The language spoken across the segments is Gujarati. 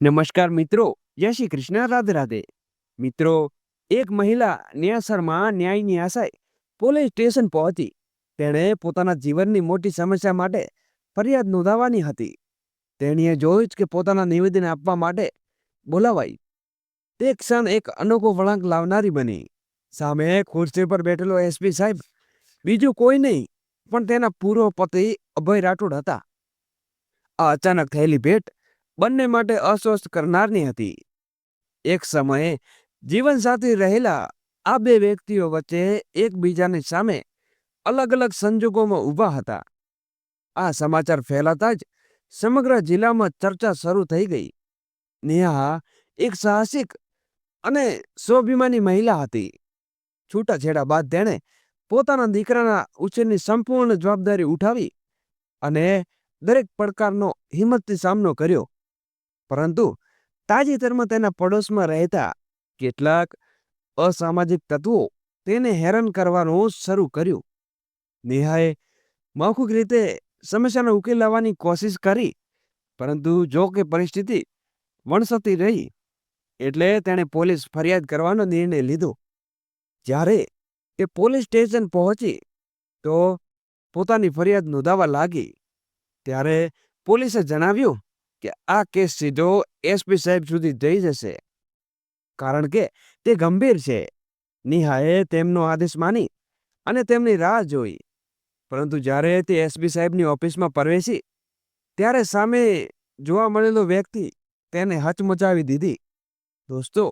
નમસ્કાર મિત્રો, જય શ્રી કૃષ્ણ, રાધે રાધે. મિત્રો, એક મહિલા ન્યાસરમાં ન્યાયની આશાએ પોલીસ સ્ટેશન પહોંચી. તેણે પોતાના જીવનની મોટી સમસ્યા માટે ફરિયાદ નોંધાવવાની હતી. તેણીએ જોયું જ કે પોતાના નિવેદન આપવા માટે બોલાવાઈ. તે ક્ષણ એક અનોખો વળાંક લાવનારી બની. સામે ખુરશી પર બેઠેલો એસપી સાહેબ, બીજું કોઈ નહીં, પણ તેના પૂર્વ પતિ અભય રાઠોડ હતા. આ અચાનક થયેલી ભેટ બંને માટે અસ્વસ્થ કરનારની હતી. એક સમયે જીવનસાથી રહેલા આ બે વ્યક્તિઓ વચ્ચે એકબીજાની સામે અલગ અલગ સંજોગોમાં ઊભા હતા. આ સમાચાર ફેલાતા જ સમગ્ર જિલ્લામાં ચર્ચા શરૂ થઈ ગઈ. નેહા એક સાહસિક અને સ્વાભિમાની મહિલા હતી. છૂટાછેડા બાદ તેણે પોતાના દીકરાના ઉછેરની સંપૂર્ણ જવાબદારી ઉઠાવી અને દરેક પડકારનો હિંમતથી સામનો કર્યો. પરંતુ તાજેતરમાં તેના પડોશમાં રહેતા કેટલાક અસામાજિક તત્વો તેને હેરાન કરવાનું શરૂ કર્યું. નેહાએ મૌખિક રીતે સમસ્યાનો ઉકેલ લાવવાની કોશિશ કરી, પરંતુ જો કે પરિસ્થિતિ વણસતી રહી, એટલે તેણે પોલીસ ફરિયાદ કરવાનો નિર્ણય લીધો. જ્યારે તે પોલીસ સ્ટેશન પહોંચી, તો પોતાની ફરિયાદ નોંધાવા લાગી. ત્યારે પોલીસે જણાવ્યું કે આ કેસ સીધો એસપી સાહેબ સુધી જઈ જશે. કારણ કે તે ગંભીર છે. નિહાએ તેમનો આદેશ માની અને તેમની રાહ જોઈ. પરંતુ જ્યારે તે એસપી સાહેબની ઓફિસમાં પ્રવેશી, ત્યારે સામે જોવા મળેલો વ્યક્તિ તેને હચમચાવી દીધી. દોસ્તો,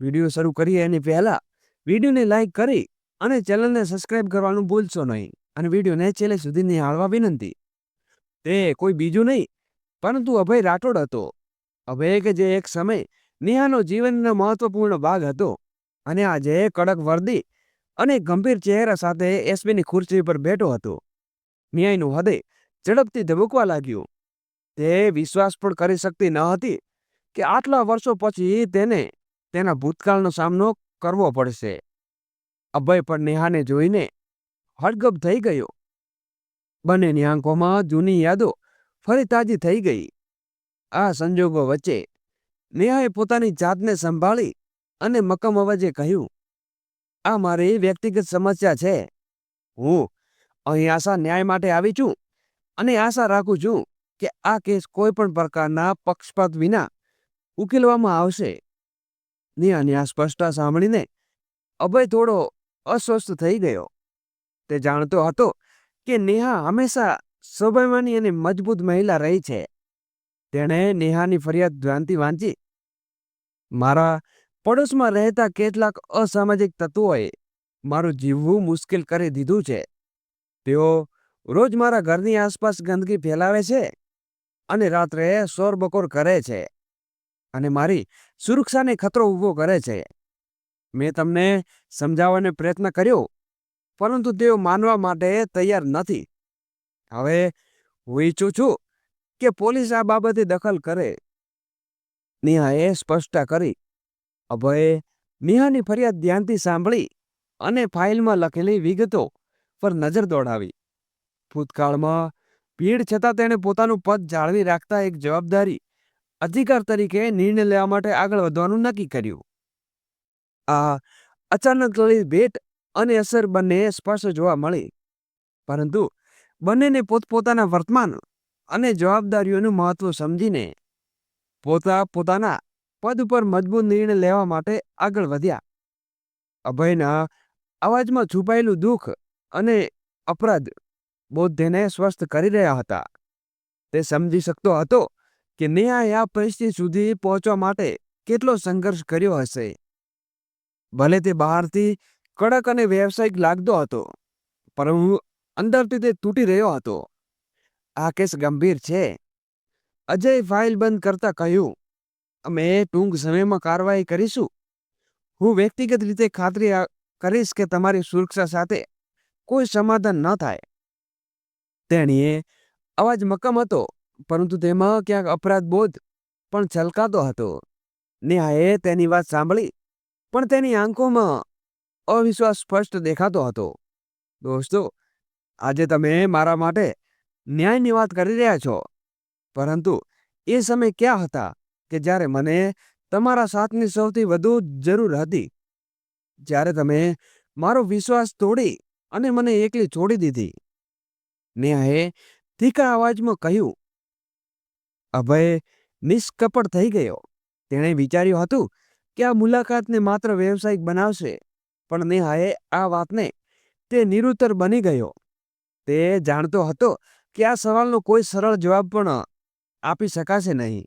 વીડિયો શરૂ કરીએ એની પહેલા વિડીયોને લાઇક કરી અને ચેનલને સબસ્ક્રાઇબ કરવાનું ભૂલશો નહીં અને વિડીયોને છેલ્લે સુધી નિહાળવા વિનંતી. તે કોઈ બીજું નહીં પરંતુ અભય રાઠોડ હતો. અભય કે જે એક સમય નેહાનો જીવનનો મહત્વપૂર્ણ ભાગ હતો અને આજે કડક વર્દી અને ગંભીર ચહેરા સાથે એસપીની ખુરશી પર બેઠો હતો. ન્યાયનું હૃદય ઝડપથી ધબકવા લાગ્યું. તે વિશ્વાસ પણ કરી શકતી ન હતી કે આટલા વર્ષો પછી તેને તેના ભૂતકાળનો સામનો કરવો પડશે. અભય પણ નેહાને જોઈને હડગપ થઈ ગયો. બંનેની આંખોમાં જૂની યાદો ફરી તાજી થઈ ગઈ. આ સંજોગો વચ્ચે નેહાએ પોતાની જાતને સંભાળી અને મક્કમ અવાજે કહ્યું, આ મારી વ્યક્તિગત સમસ્યા છે. હું અહીં આશા ન્યાય માટે આવી છું અને આશા રાખું છું કે આ કેસ કોઈ પણ પ્રકારના પક્ષપાત વિના ઉકેલવામાં આવશે. નેહાની આ સ્પષ્ટતા સાંભળીને અભય થોડો અસ્વસ્થ થઈ ગયો. તે જાણતો હતો કે નેહા હંમેશા સ્વાભિમાની અને મજબૂત મહિલા રહી છે. તેણે નેહાની ફરિયાદ ધ્યાનથી વાંચી. મારા પડોશમાં રહેતા કેટલાક અસામાજિક તત્વોએ મારું જીવવું મુશ્કેલ કરી દીધું છે. તેઓ રોજ મારા ઘરની આસપાસ ગંદકી ફેલાવે છે અને રાત્રે શોરબકોર કરે છે અને મારી સુરક્ષાને ખતરો ઊભો કરે છે. મેં તમને સમજાવવાનો પ્રયત્ન કર્યો, પરંતુ તેઓ માનવા માટે તૈયાર નથી. હવે હું ઈચ્છું છું કે પોલીસ આ બાબતે દખલ કરે? નેહાએ સ્પષ્ટતા કરી. અભયે નેહાની ફરિયાદ ધ્યાનથી સાંભળી અને ફાઇલમાં લખેલી વિગતો પર નજર દોડાવી. ભૂતકાળમાં ભીડ છતાં તેણે પોતાનું પદ જાળવી રાખતા એક જવાબદારી, અધિકાર તરીકે નિર્ણય લેવા માટે આગળ વધવાનું નક્કી કર્યું. આ અચાનક થયેલી ભેટ અને અસર બંને સ્પષ્ટ જોવા મળી. પરંતુ બંનેને પોતપોતાના વર્તમાન અને જવાબદારીઓનું મહત્વ સમજીને પોતા પોતાના પદ ઉપર મજબૂત નિર્ણય લેવા માટે આગળ વધ્યા. અભયના અવાજમાં છુપાયેલું દુઃખ અને અપરાધ બૌદ્ધને સ્વસ્થ કરી રહ્યા હતા. તે સમજી શકતો હતો કે નેહાએ આ પરિસ્થિતિ સુધી પહોંચવા માટે કેટલો સંઘર્ષ કર્યો હશે. ભલે તે બહારથી કડક અને વ્યવસાયિક લાગતો હતો, પરંતુ અંદરથી તે તૂટી રહ્યો હતો. આ કેસ ગંભીર છે. અજય ફાઇલ બંધ કરતા કહ્યું, અમે ટૂંક સમયમાં કાર્યવાહી કરીશું. હું વ્યક્તિગત રીતે ખાતરી કરીશ કે તમારી સુરક્ષા સાથે કોઈ સમાધાન ન થાય. તેણીએ અવાજ મક્કમ હતો, પરંતુ તેમાં ક્યાંક અપરાધ બોધ પણ છલકાતો હતો. નેહાએ તેની વાત સાંભળી, પણ તેની આંખોમાં અવિશ્વાસ સ્પષ્ટ દેખાતો હતો. દોસ્તો આજે તમે મારા માટે ન્યાયની વાત કરી રહ્યા છો. પરંતુ એ સમય ક્યાં હતા કે જ્યારે મને તમારા સાથની સૌથી વધુ જરૂર હતી? જ્યારે તમે મારો વિશ્વાસ તોડી અને મને એકલી છોડી દીધી. નેહાએ તીખા અવાજમાં કહ્યું, અભય નિષ્કપટ થઈ ગયો. તેણે વિચાર્યું હતું કે આ મુલાકાતને માત્ર વ્યવસાયિક બનાવશે, પણ નેહાએ આ વાતને તે નિરુત્તર બની ગયો. તે જાણતો હતો કે આ સવાલનો કોઈ સરળ જવાબ પણ આપી શકાશે નહીં.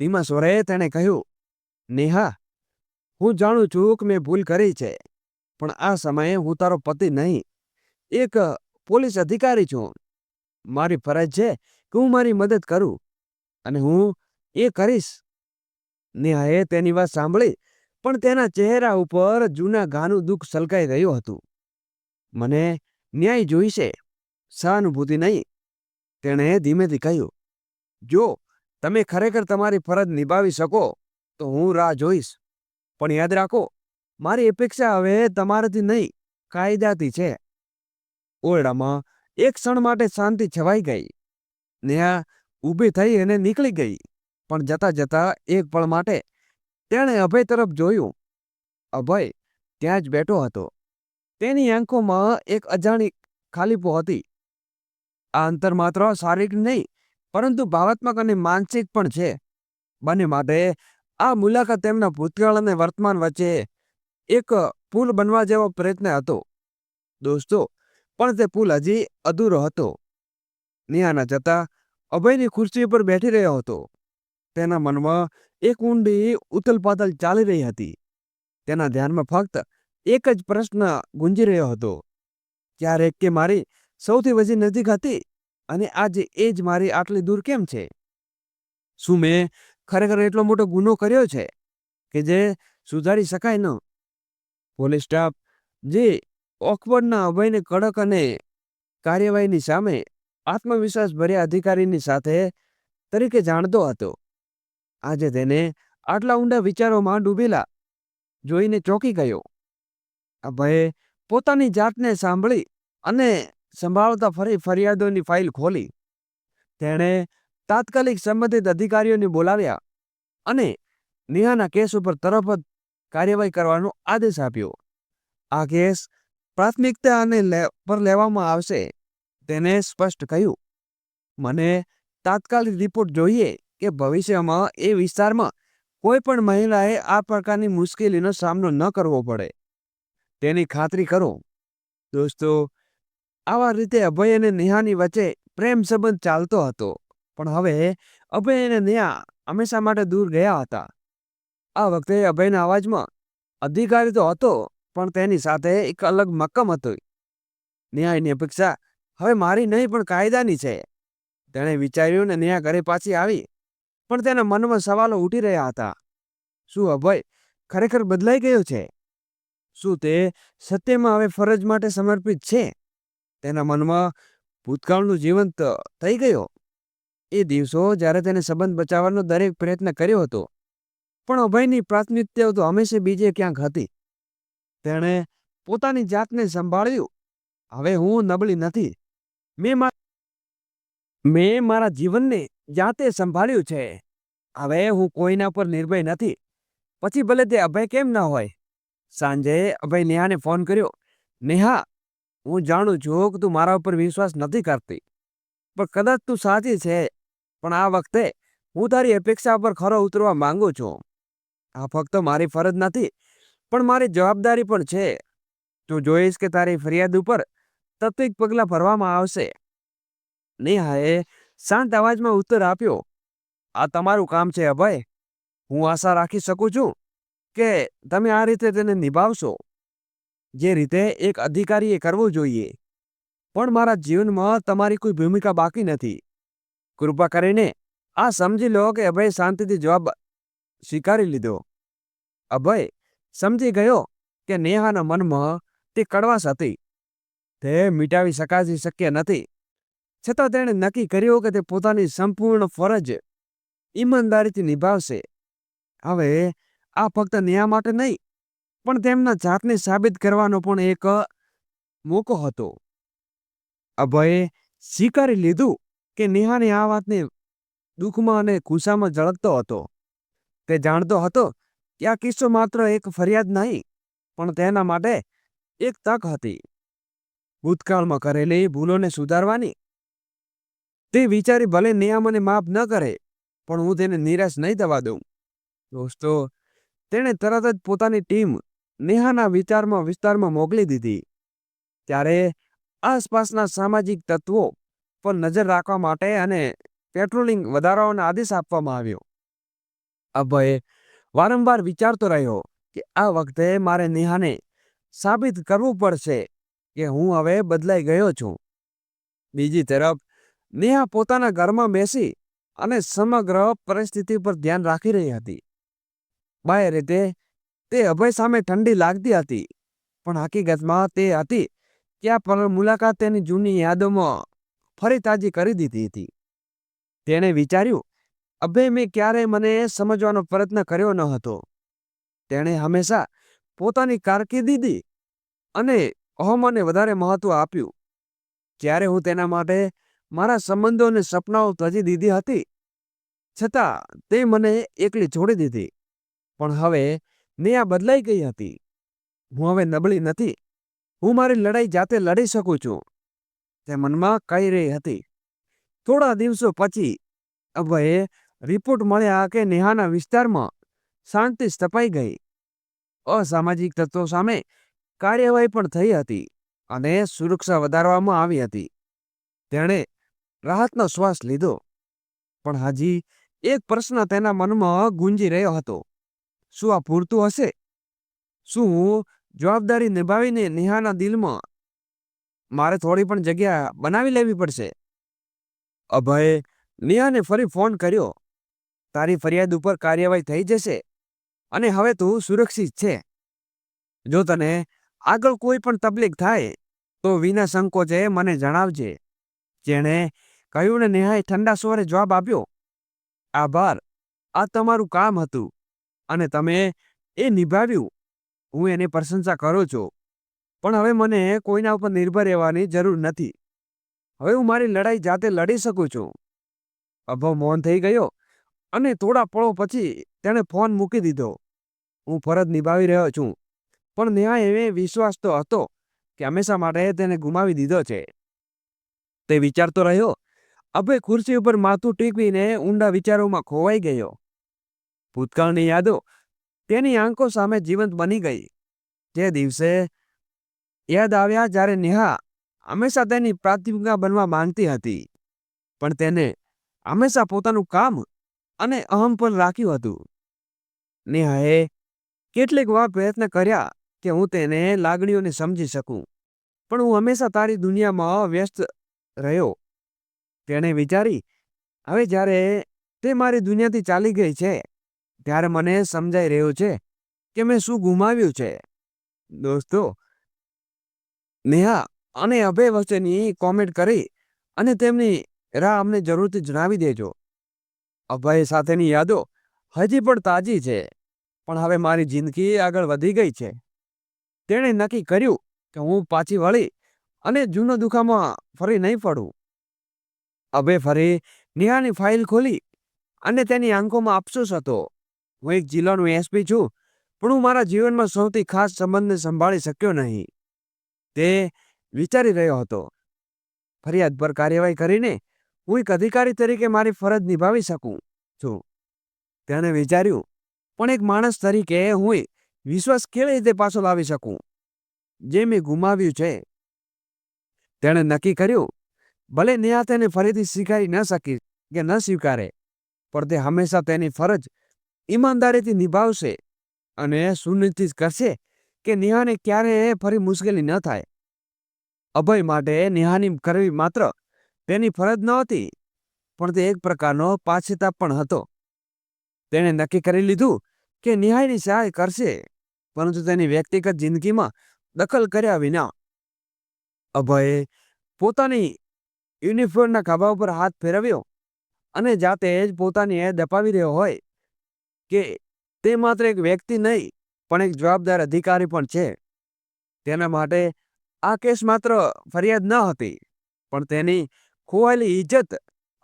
ધીમા સ્વરે તેણે કહ્યું, નેહા, હું જાણું છું કે મેં ભૂલ કરી છે, પણ આ સમયે હું તારો પતિ નહીં. એક પોલીસ અધિકારી છું. મારી ફરજ છે કે હું મારી મદદ કરું અને હું એ કરીશ. નેહાએ તેની વાત સાંભળી, પણ તેના ચહેરા ઉપર જૂના ઘાનું દુઃખ સલકાઈ રહ્યું હતું. મને ન્યાય જોઈશે. સહાનુભૂતિ નહીં. તેણે ધીમેથી કહ્યું, જો તમે ખરેખર તમારી ફરજ નિભાવી શકો, તો હું રાહ જોઈશ. પણ યાદ રાખો, મારી અપેક્ષા હવે તમારાથી નહીં, કાયદાથી છે. ઓરડામાં એક ક્ષણ માટે શાંતિ છવાઈ ગઈ. નેહા ઊભી થઈ અને નીકળી ગઈ, પણ જતા જતા એક પળ માટે તેણે અભય તરફ જોયું. અભય ત્યાં જ બેઠો હતો. તેની આંખોમાં એક અજાણી ખાલીપો હતી. આ અંતર માત્ર શારીરિક નહીં, પરંતુ ભાવાત્મક અને માનસિક પણ છે. બંને માટે આ મુલાકાત તેમના ભૂતકાળ અને વર્તમાન વચ્ચે એક પુલ બનવા જેવો પ્રયત્ન હતો. દોસ્તો, પણ તે પુલ હજી અધૂરો હતો. નિહાના જતા અભયની ખુરશી પર બેઠી રહ્યો હતો. તેના મનમાં એક ઊંડી ઉથલપાથલ ચાલી રહી હતી. તેના ધ્યાનમાં ફક્ત એક જ પ્રશ્ન ગુંજી રહ્યો હતો. ક્યારેક કે મારી સૌથી વધી નજીક હતી અને આજે એ જ મારી આટલી દૂર કેમ છે? શું મેં ખરેખર એટલો મોટો ગુનો કર્યો છે કે જે સુધારી શકાય ન? પોલીસ સ્ટાફ જે ઓકવર્ડના અભયને કડક અને કાર્યવાહીની સામે આત્મવિશ્વાસ ભર્યા અધિકારીની સાથે તરીકે જાણતો હતો. આજે તેને આટલા ઊંડા વિચારોમાં ડૂબેલા જોઈને ચોંકી ગયો. અભયે પોતાની જાતને સાંભળી અને સંભાળતા ફરી ફરિયાદોની ફાઇલ ખોલી. તેણે તાત્કાલિક સંબંધિત અધિકારીઓને બોલાવ્યા અને નેહાના કેસ ઉપર તરફ જ કાર્યવાહી કરવાનો આદેશ આપ્યો. આ કેસ પ્રાથમિકતા અને પર લેવામાં આવશે તેને સ્પષ્ટ કહ્યું. મને તાત્કાલિક રિપોર્ટ જોઈએ કે ભવિષ્યમાં એ વિસ્તારમાં કોઈ પણ મહિલાએ આ પ્રકારની મુશ્કેલીનો સામનો ન કરવો પડે. તેની ખાતરી કરો. દોસ્તો આવા રીતે અભય અને નેહાની વચ્ચે પ્રેમ સંબંધ ચાલતો હતો. પણ હવે અભય અને નેહા હંમેશા માટે દૂર ગયા હતા. આ વખતે અભયના અવાજમાં અધિકારી તો હતો, પણ તેની સાથે એક અલગ મક્કમ હતી. ન્યાયની અપેક્ષા હવે મારી નહીં, પણ કાયદાની છે. તેણે વિચાર્યું ને નેહા ઘરે પાછી આવી, પણ તેના મનમાં સવાલો ઉઠી રહ્યા હતા. શું અભય ખરેખર બદલાઈ ગયો છે? શું તે સત્યમાં હવે ફરજ માટે સમર્પિત છે? તેના મનમાં ભૂતકાળનું જીવંત થઈ ગયો. એ દિવસો જ્યારે તેને સંબંધ બચાવવાનો દરેક પ્રયત્ન કર્યો હતો. પણ અભયની પ્રાથમિકતાઓ તો હંમેશા બીજે ક્યાંક હતી. તેણે પોતાની જાતને સંભાળ્યું. હવે હું નબળી નથી. મેં મેં મારા જીવનને જાતે સંભાળ્યું છે. હવે હું કોઈના પર નિર્ભય નથી. પછી ભલે તે અભય કેમ ન હોય. સાંજે અભય નેહાને ફોન કર્યો, નેહા હું જાણું છું કે તું મારા ઉપર વિશ્વાસ નથી કરતી. પણ કદાચ તું સાચી છે. પણ આ વખતે હું તારી અપેક્ષા પર ખરો ઉતરવા માંગુ છું. આ ફક્ત મારી ફરજ નથી, પણ મારી જવાબદારી પણ છે. તું જોઈશ કે તારી ફરિયાદ ઉપર તત્વિક પગલાં ભરવામાં આવશે. નેહાએ શાંત અવાજમાં ઉત્તર આપ્યો, આ તમારું કામ છે, અભય. હું આશા રાખી શકું છું કે તમે આ રીતે તેને નિભાવશો. જે રીતે એક અધિકારીએ કરવું જોઈએ. પણ મારા જીવનમાં તમારી કોઈ ભૂમિકા બાકી નથી. કૃપા કરીને આ સમજી લો કે અભય શાંતિથી જવાબ સ્વીકારી લીધો. અભય સમજી ગયો કે નેહાના મનમાં તે કડવાશ હતી. તે મિટાવી શકાતી શક્ય નથી. છતાં તેણે નક્કી કર્યું કે તે પોતાની સંપૂર્ણ ફરજ ઈમાનદારીથી નિભાવશે. હવે આ ફક્ત નેહા માટે નહીં પણ તેમના જાતને સાબિત કરવાનો પણ એક મોકો હતો. અભયે સ્વીકારી લીધું કે નેહાને આ વાતને દુઃખમાં અને ખુશામાં ઝળકતો હતો. તે જાણતો હતો કે આ કિસ્સો માત્ર એક ફરિયાદ નહીં, પણ તેના માટે એક તક હતી. ભૂતકાળમાં કરેલી ભૂલોને સુધારવાની. તે વિચારી ભલે નેહા મને માફ ન કરે, પણ હું તેને નિરાશ નહીં થવા દઉં. દોસ્તો, તેણે તરત જ પોતાની ટીમ નેહાના વિચારમાં, વિસ્તારમાં મોકલી દીધી. ત્યારે આસપાસના સામાજિક તત્વો પર નજર રાખવા માટે અને પેટ્રોલિંગ વધારવાનો આદેશ આપવામાં આવ્યો. અભયે વારંવાર વિચારતો રહ્યો કે આ વખતે મારે નેહાને સાબિત કરવું પડશે કે હું હવે બદલાઈ ગયો છું. બીજી તરફ, નેહા પોતાના ઘરમાં બેસી અને સમગ્ર પરિસ્થિતિ પર ધ્યાન રાખી રહી હતી. બાહ્ય રીતે તે અભય સામે ઠંડી લાગતી હતી. પણ હકીકતમાં તે હતી આ પર મુલાકાત તેની જૂની યાદોમાં ફરી તાજી કરી દીધી હતી. તેણે વિચાર્યું, અભય મેં ક્યારેય મને સમજવાનો પ્રયત્ન કર્યો ન હતો. તેણે હંમેશા પોતાની કારકિર્દી અને અહમને વધારે મહત્વ આપ્યું. જ્યારે હું તેના માટે મારા સંબંધો અને સપનાઓ ત્યજી દીધી હતી, છતાં તે મને એકલી છોડી દીધી. પણ હવે નેહા બદલાઈ ગઈ હતી. હું હવે નબળી નથી. હું મારી લડાઈ જાતે લડી શકું છું. તે મનમાં કહી રહી હતી. થોડા દિવસો પછી અભયે રિપોર્ટ મળ્યા કે નેહાના વિસ્તારમાં શાંતિ સ્થપાઈ ગઈ. અસામાજિક તત્વો સામે કાર્યવાહી પણ થઈ હતી અને સુરક્ષા વધારવામાં આવી હતી. તેણે રાહતનો શ્વાસ લીધો. પણ હજી એક પ્રશ્ન તેના મનમાં ગુંજી રહ્યો હતો. શું આ પૂરતું હશે? શું હું જવાબદારી નિભાવીને નેહાના દિલમાં મારે થોડી પણ જગ્યા બનાવી લેવી પડશે? અભયે નેહાને ફરી ફોન કર્યો. તારી ફરિયાદ ઉપર કાર્યવાહી થઈ જશે અને હવે તું સુરક્ષિત છે. જો તને આગળ કોઈ પણ તકલીફ થાય, તો વિના સંકોચે મને જણાવજે. જેણે કહ્યું ને નેહાએ ઠંડા સ્વરે જવાબ આપ્યો. આભાર. આ તમારું કામ હતું. અને તમે એ નિભાવ્યું. હું એની પ્રશંસા કરું છું. પણ હવે મને કોઈના ઉપર નિર્ભર રહેવાની જરૂર નથી. હવે હું મારી લડાઈ જાતે લડી શકું છું. અભવ મૌન થઈ ગયો અને થોડા પળો પછી તેણે ફોન મૂકી દીધો. હું ફરજ નિભાવી રહ્યો છું. પણ નેહા એવે વિશ્વાસ તો હતો કે હંમેશા માટે તેને ગુમાવી દીધો છે. તે વિચારતો રહ્યો. અભય ખુરશી ઉપર માથું ટીકવીને ઊંડા વિચારોમાં ખોવાઈ ગયો. ભૂતકાળની યાદો તેની આંખો સામે જીવંત બની ગઈ. તે દિવસે યાદ આવ્યા જ્યારે નેહા હંમેશા તેની પ્રાથમિકતા બનવા માંગતી હતી. પણ તેને હંમેશા પોતાનું કામ અને અહમ પર રાખ્યું હતું. નેહાએ કેટલીક વાર પ્રયત્ન કર્યા કે હું તેને લાગણીઓને સમજી શકું, પણ હું હંમેશા તારી દુનિયામાં વ્યસ્ત રહ્યો. તેણે વિચારી, હવે જ્યારે તે મારી દુનિયાથી ચાલી ગઈ છે ત્યારે મને સમજાઈ રહ્યું છે કે મેં શું ગુમાવ્યું છે. દોસ્તો, નેહા અને અભય વચ્ચેની કોમેન્ટ કરી અને તેમની રાહ અમને જરૂરથી જણાવી દેજો. અભય સાથેની યાદો હજી પણ તાજી છે, પણ હવે મારી જિંદગી આગળ વધી ગઈ છે. તેણે નક્કી કર્યું કે હું પાછી વળી અને જૂનો દુખામાં ફરી નહીં પડું અભે ફરી નેહાની ફાઇલ ખોલી અને તેની આંખોમાં અફસોસ હતો. હું એક જિલ્લાનો એસપી છું, પણ હું મારા જીવનમાં સૌથી ખાસ સંબંધને સંભાળી શક્યો નહીં. તે વિચારી રહ્યો હતો. ફરિયાદ પર કાર્યવાહી કરીને હું એક અધિકારી તરીકે મારી ફરજ નિભાવી શકું છું. તેણે વિચાર્યું, પણ એક માણસ તરીકે હું વિશ્વાસ કેવી રીતે પાછો લાવી શકું? જે મેં ગુમાવ્યું છે. તેણે નક્કી કર્યું, ભલે નેહા તેને ફરીથી સ્વીકારી ન શકી કે ન સ્વીકારે, પણ તે હંમેશા તેની ફરજ ઈમાનદારીથી નિભાવશે અને સુનિશ્ચિત કરશે કે નેહાને ક્યારેય ફરી મુશ્કેલી ન થાય. અભય માટે નેહાની કરવી માત્ર તેની ફરજ નહોતી પણ તે એક પ્રકારનો પાછેતાપ પણ હતો. તેણે નક્કી કરી લીધું કે નિહાયની સહાય કરશે, પરંતુ તેની વ્યક્તિગત જિંદગીમાં દખલ કર્યા વિના. અભયે પોતાની યુનિફોર્મના ખભા ઉપર હાથ ફેરવ્યો અને જાતે જ પોતાની એ દપાવી રહ્યો હોય કે તે માત્ર એક વ્યક્તિ નહીં, પણ એક જવાબદાર અધિકારી પણ છે. તેના માટે આ કેસ માત્ર ફરિયાદ ન હતી, પણ તેની ખોવાયેલી ઇજ્જત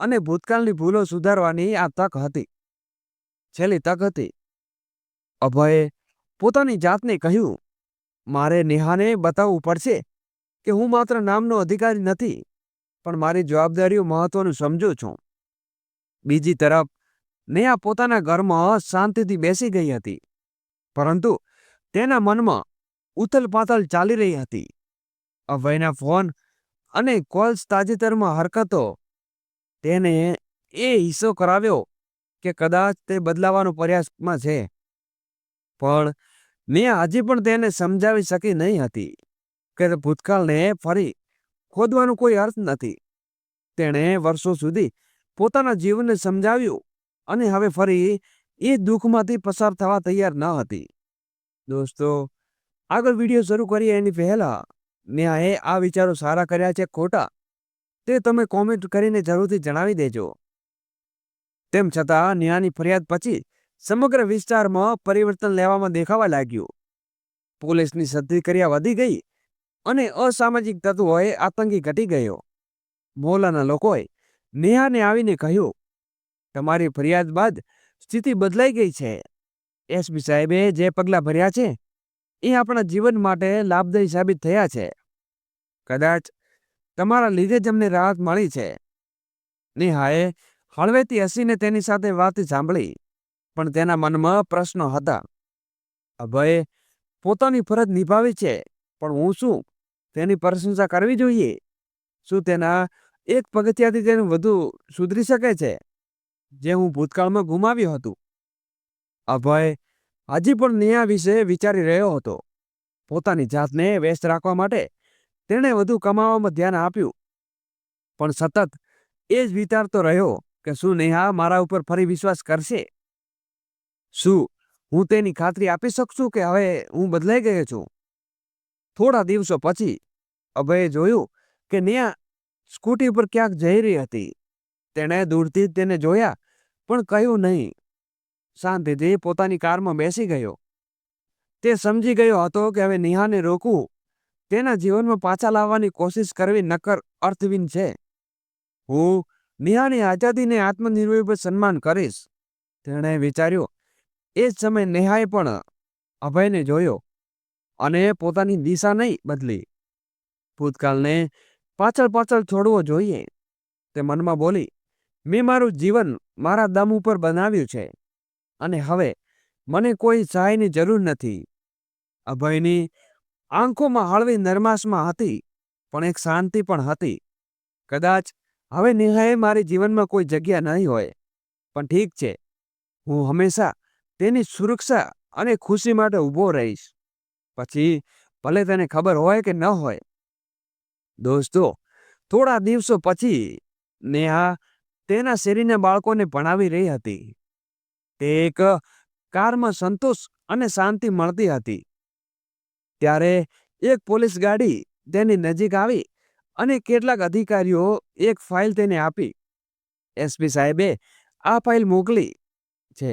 અને ભૂતકાળની ભૂલો સુધારવાની આ તક હતી. છેલ્લી તક હતી. અભયે પોતાની જાતને કહ્યું, મારે નેહાને બતાવવું પડશે કે હું માત્ર નામનો અધિકારી નથી, પણ મારી જવાબદારીઓ મહત્વનું સમજુ છું. બીજી તરફ નેહા પોતાના ઘરમાં શાંતિથી બેસી ગઈ હતી. પરંતુ તેના મનમાં ઉથલપાથલ ચાલી રહી હતી. અભયના ફોન અને કોલ્સ તાજેતરમાં હરકતો તેને એ હિસ્સો કરાવ્યો કે કદાચ તે બદલાવાનો પ્રયાસમાં છે. પણ મેં હજી પણ તેને સમજાવી શકી નહીં હતી કે ભૂતકાળને ફરી ખોદવાનો કોઈ અર્થ નથી. તેણે વર્ષો સુધી પોતાના જીવનને સમજાવ્યું અને હવે ફરી એ દુઃખમાંથી પસાર થવા તૈયાર ન હતી. દોસ્તો, આગળ વીડિયો શરૂ કરીએ એની પહેલા. ન્યાયે આ વિચારો સારા કર્યા છે ખોટા. તે તમે કોમેન્ટ કરીને જરૂરથી જણાવી દેજો. તેમ છતાં નેહાની ફરિયાદ પછી સમગ્ર વિસ્તારમાં પરિવર્તન લેવામાં દેખાવા લાગ્યું. પોલીસની સત્રિક્રિયા વધી ગઈ અને અસામાજિક તત્વોએ આતંકી ઘટી ગયો. મોલાના લોકોએ નેહાને આવીને કહ્યું તમારી ફરિયાદ બાદ સ્થિતિ બદલાઈ ગઈ છે. એસપી સાહેબે જે પગલાં ભર્યા છે, એ આપણા જીવન માટે લાભદાયી સાબિત થયા છે. કદાચ તમારા લીધે જ અમને રાહત મળી છે. નિહાએ હળવેથી હસીને તેની સાથે વાત સાંભળી, પણ તેના મનમાં પ્રશ્નો હતા. અભયે પોતાની ફરજ નિભાવી છે, પણ હું શું? તેની પ્રશંસા કરવી જોઈએ? શું તેના એક પગથિયાથી તેનું વધુ સુધરી શકે છે? જે હું ભૂતકાળમાં ગુમાવ્યું હતું. અભય હજી પણ નેહા વિશે વિચારી રહ્યો હતો. પોતાની જાતને વ્યસ્ત રાખવા માટે તેણે વધુ કમાવામાં ધ્યાન આપ્યું. પણ સતત એ જ વિચારતો રહ્યો કે શું નેહા મારા ઉપર ફરી વિશ્વાસ કરશે? શું હું તેની ખાતરી આપી શકશું કે હવે હું બદલાઈ ગયો છું? થોડા દિવસો પછી અભયે જોયું કે નેહા સ્કૂટી પર ક્યાંક જઈ રહી હતી. તેણે દૂરથી તેને જોયા પણ કહ્યું નહીં. શાંતિથી પોતાની કારમાં બેસી ગયો. તે સમજી ગયો હતો કે હવે નેહાને રોકવું તેના જીવનમાં પાછા લાવવાની કોશિશ કરવી નક્કર અર્થહીન છે. હું નેહાની આઝાદીને આત્મનિર્ભર સન્માન કરીશ. તેણે વિચાર્યું, એ જ સમયે નેહાએ પણ અભયને જોયો અને પોતાની દિશા નહીં બદલી. ભૂતકાળને પાછળ પાછળ છોડવો જોઈએ. તે મનમાં બોલી મેં મારું જીવન મારા દમ ઉપર બનાવ્યું છે. અને હવે મને કોઈ સહાયની જરૂર નથી. અભયની આંખોમાં હળવી નરમાશમાં હતી, પણ એક શાંતિ પણ હતી. કદાચ હવે નેહાએ મારી જીવનમાં કોઈ જગ્યા નહીં હોય. પણ ઠીક છે. હું હંમેશા તેની સુરક્ષા અને ખુશી માટે ઊભો રહીશ. પછી ભલે તેને ખબર હોય કે ન હોય. દોસ્તો, થોડા દિવસો પછી નેહા તેના શેરીના બાળકોને ભણાવી રહી હતી. તે એક કારમાં સંતોષ અને શાંતિ મળતી હતી. ત્યારે એક પોલીસ ગાડી તેની નજીક આવી અને કેટલાક અધિકારીઓ એક ફાઇલ તેને આપી. એસપી સાહેબે આ ફાઇલ મોકલી છે.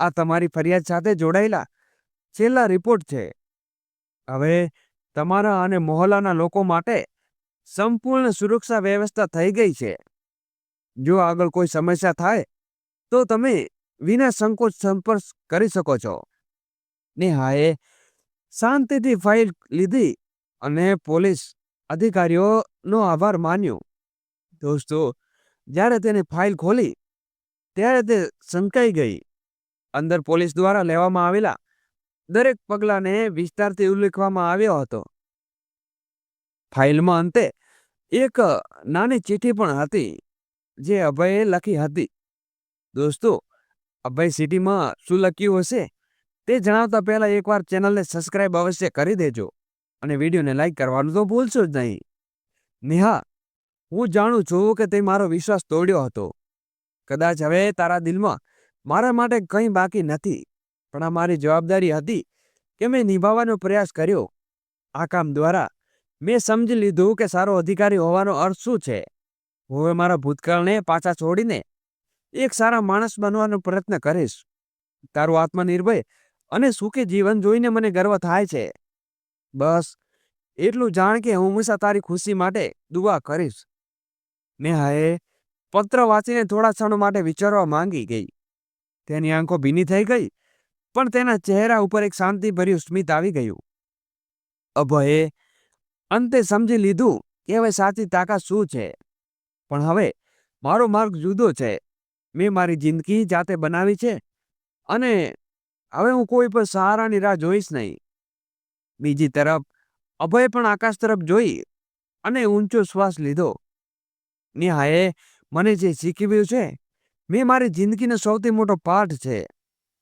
આ તમારી ફરિયાદ સાથે જોડાયેલા છેલ્લા રિપોર્ટ છે. હવે તમારા અને મોહલ્લાના લોકો માટે સંપૂર્ણ સુરક્ષા વ્યવસ્થા થઈ ગઈ છે. જો આગળ કોઈ સમસ્યા થાય, તો તમે વિના સંકોચ સંપર્ક કરી શકો છો. નેહાએ શાંતિથી ફાઇલ લીધી અને પોલીસ અધિકારીઓનો આભાર માન્યો. દોસ્તો, જ્યારે તેને ફાઇલ ખોલી, ત્યારે તે શંકાઈ ગઈ. અંદર પોલીસ દ્વારા લેવામાં આવેલા દરેક પગલાંને વિસ્તારથી ઉલ્લેખવામાં આવ્યો હતો. ફાઇલમાં અંતે એક નાની ચિઠ્ઠી પણ હતી. જે અભયે લખી હતી. દોસ્તો, અભય સિટીમાં શું લખ્યું હશે? તે જણાવતા પહેલા એકવાર ચેનલને સબસ્ક્રાઇબ અવશ્ય કરી દેજો અને વિડીયોને લાઈક કરવાનું તો ભૂલશો જ નહીં. નેહા, હું જાણું છું કે તે મારો વિશ્વાસ તોડ્યો હતો. કદાચ હવે તારા દિલમાં મારા માટે કંઈ બાકી નથી, પણ આ મારી જવાબદારી હતી કે મેં નિભાવવાનો પ્રયાસ કર્યો. આ કામ દ્વારા મેં સમજી લીધું કે સારો અધિકારી હોવાનો અર્થ શું છે? હું હવે મારા ભૂતકાળને પાછા છોડીને એક સારા માણસ બનવાનો પ્રયત્ન કરીશ. તારું આત્મનિર્ભય અને સુખી જીવન જોઈને મને ગર્વ થાય છે. બસ, એટલું જાણ કે હું હંમેશા તારી ખુશી માટે દુઆ કરીશ. નેહાએ પત્ર વાંચીને થોડા ક્ષણો માટે વિચારવા માંગી ગઈ. તેની આંખો ભીની થઈ ગઈ, પણ તેના ચહેરા ઉપર એક શાંતિભર્યું સ્મિત આવી ગયું. અભયે અંતે સમજી લીધું કે હવે સાચી તાકાત શું છે? પણ હવે મારો માર્ગ જુદો છે. મેં મારી જિંદગી જાતે બનાવી છે અને હવે હું કોઈ પણ સહારાની રાહ જોઈશ નહીં. બીજી તરફ, અભય પણ આકાશ તરફ જોઈ અને ઊંચો શ્વાસ લીધો. નિહાએ, મને જે શીખવ્યું છે, મેં મારી જિંદગીનો સૌથી મોટો પાઠ છે.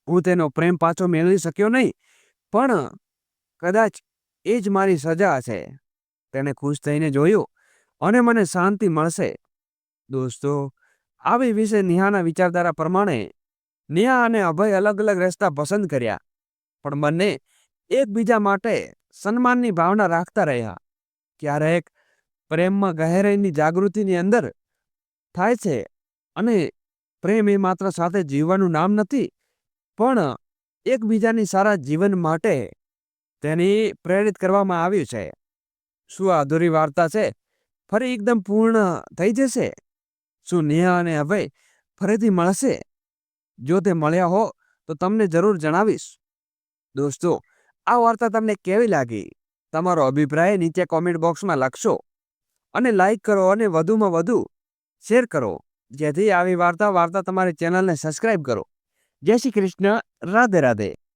હું તેનો પ્રેમ પાછો મેળવી શક્યો નહીં, પણ કદાચ એ જ મારી સજા છે તેણે ખુશ થઈને જોયું અને મને શાંતિ મળશે. દોસ્તો, આવી વિશે નેહાના વિચારધારા પ્રમાણે નેહા અને અભય અલગ અલગ રસ્તા પસંદ કર્યા, પણ બંને એકબીજા માટે સન્માનની ભાવના રાખતા રહ્યા. ક્યારેક પ્રેમમાં ગહેરાઈની જાગૃતિની અંદર થાય છે અને પ્રેમ એ માત્ર સાથે જીવવાનું નામ નથી, પણ એકબીજાની સારા જીવન માટે તેની પ્રેરિત કરવામાં આવ્યું છે. શું અધૂરી વાર્તા છે? ફરી એકદમ પૂર્ણ થઈ જશે? શું નેહા અને અભય ફરીથી મળશે? જો તે મળ્યા હો, તો તમને જરૂર જણાવીશ. દોસ્તો, આ વાર્તા તમને કેવી લાગી? તમારો અભિપ્રાય નીચે કોમેન્ટ બોક્સમાં લખશો અને લાઇક કરો અને વધુમાં વધુ શેર કરો. જેથી આવી વાર્તા વાર્તા તમારી ચેનલને સબસ્ક્રાઇબ કરો. જય શ્રી કૃષ્ણ. રાધે રાધે.